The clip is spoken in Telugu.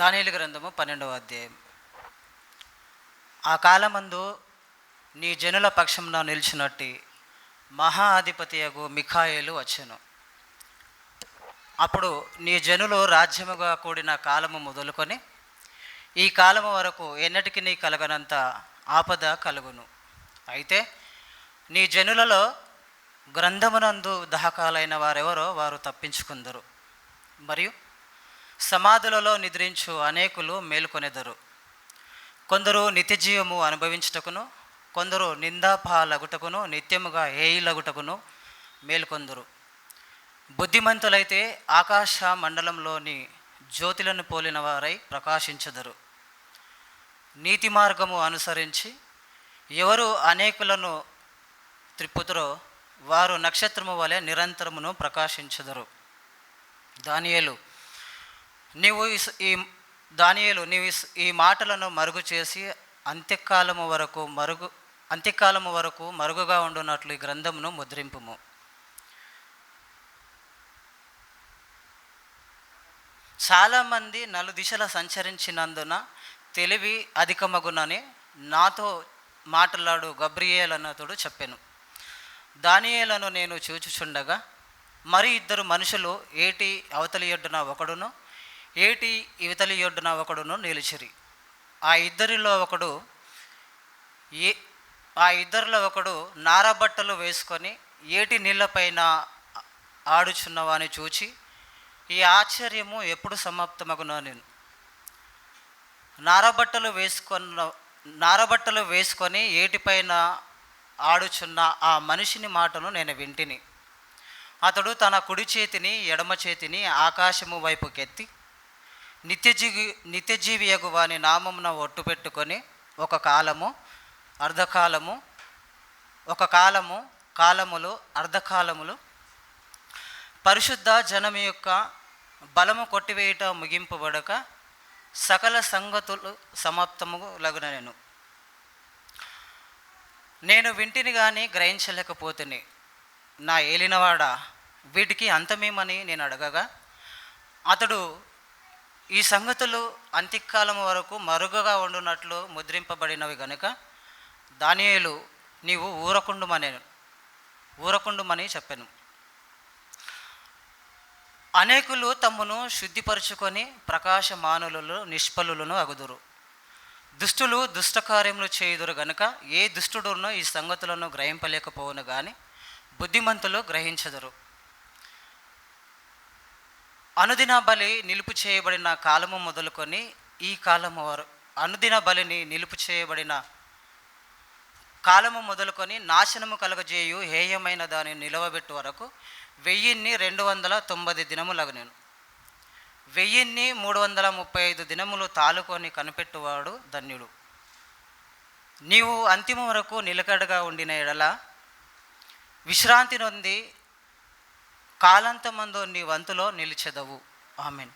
దానిలు గ్రంథము పన్నెండవ అధ్యాయం. ఆ కాలమందు నీ జనుల పక్షంలో నిలిచినట్టి మహా అధిపతియగు మిఖాయేలు వచ్చెను. అప్పుడు నీ జనులు రాజ్యముగా కూడిన కాలము మొదలుకొని ఈ కాలము వరకు ఎన్నటికి నీ కలగనంత ఆపద కలుగును. అయితే నీ జనులలో గ్రంథమునందు దహకాలైన వారెవరో వారు తప్పించుకుందరు. మరియు సమాధులలో నిద్రించు అనేకులు మేలుకొనెదరు. కొందరు నిత్యజీవము అనుభవించుటకును కొందరు నిందాపాలగుటకును నిత్యముగా ఏయిలగుటకును మేల్కొందరు. బుద్ధిమంతులైతే ఆకాశ మండలంలోని జ్యోతులను పోలిన వారై ప్రకాశించదరు. నీతి మార్గము అనుసరించి ఎవరు అనేకులను త్రిప్పుతురో వారు నక్షత్రము వలె నిరంతరమును ప్రకాశించదరు. దానియలు నీవు ఇస్- ఈ దానియలు నీవు ఈ మాటలను మరుగు చేసి అంత్యకాలము వరకు మరుగు అంత్యకాలము వరకు మరుగుగా ఉండునట్లు ఈ గ్రంథమును ముద్రింపుము. చాలామంది నలు దిశల సంచరించినందున తెలివి అధికమగునని నాతో మాట్లాడు గబ్రియేల్ అన్నతుడు చెప్పాను. దానియేలను నేను చూచుచుండగా మరి ఇద్దరు మనుషులు ఏటి అవతలి ఎడ్డున ఒకడును? ఏటి ఇవతలి యొడ్డున ఒకడును నిలిచిరి. ఆ ఇద్దరిలో ఒకడు ఏ ఆ ఇద్దరిలో ఒకడు నారబట్టలు వేసుకొని ఏటి నీళ్ళపైన ఆడుచున్నవాని చూచి ఈ ఆశ్చర్యము ఎప్పుడు సమాప్తమగునో నేను. నారబట్టలు వేసుకున్న నారబట్టలు వేసుకొని ఏటిపైన ఆడుచున్న ఆ మనిషిని మాటను నేను వింటిని. అతడు తన కుడి చేతిని ఎడమ చేతిని ఆకాశము వైపుకెత్తి నిత్యజీవి నిత్యజీవి యగు వాని నామమున ఒట్టు పెట్టుకొని ఒక కాలము అర్ధకాలము ఒక కాలము కాలములు అర్ధకాలములు పరిశుద్ధ జనము యొక్క బలము కొట్టివేయట ముగింపబడక సకల సంగతులు సమాప్తము లగున నేను. నేను వింటిని కానీ గ్రహించలేకపోతుని. నా ఏలినవాడ వీటికి అంతమేమని నేను అడగగా అతడు ఈ సంగతులు అంత్యకాలం వరకు మరుగుగా ఉండునట్లు ముద్రింపబడినవి గనుక దానియలు నీవు ఊరకుండుమనే ఊరకుండుమని చెప్పాను. అనేకులు తమ్మును శుద్ధిపరుచుకొని ప్రకాశమానులలో నిష్ఫలులను అగుదురు. దుష్టులు దుష్టకార్యములు చేయుదురు గనుక ఏ దుష్టుడునో ఈ సంగతులను గ్రహింపలేకపోవును కానీ బుద్ధిమంతులు గ్రహించదురు. అనుదిన బలి నిలుపు చేయబడిన కాలము మొదలుకొని ఈ కాలము వరకు అనుదిన బలిని నిలుపు చేయబడిన కాలము మొదలుకొని నాశనము కలగజేయు హేయమైన దానిని నిలవబెట్టు వరకు వెయ్యిన్ని రెండు వందల తొంభై దినములగు వెయ్యిన్ని మూడు వందల ముప్పై ఐదు దినములు తాలుకొని కనిపెట్టువాడు ధన్యుడు. నీవు అంతిమ వరకు నిలకడగా ఉండిన ఎడల విశ్రాంతి నొంది కాలంతమందు నీ వంతులో నిలిచెదవు. ఆమెన్.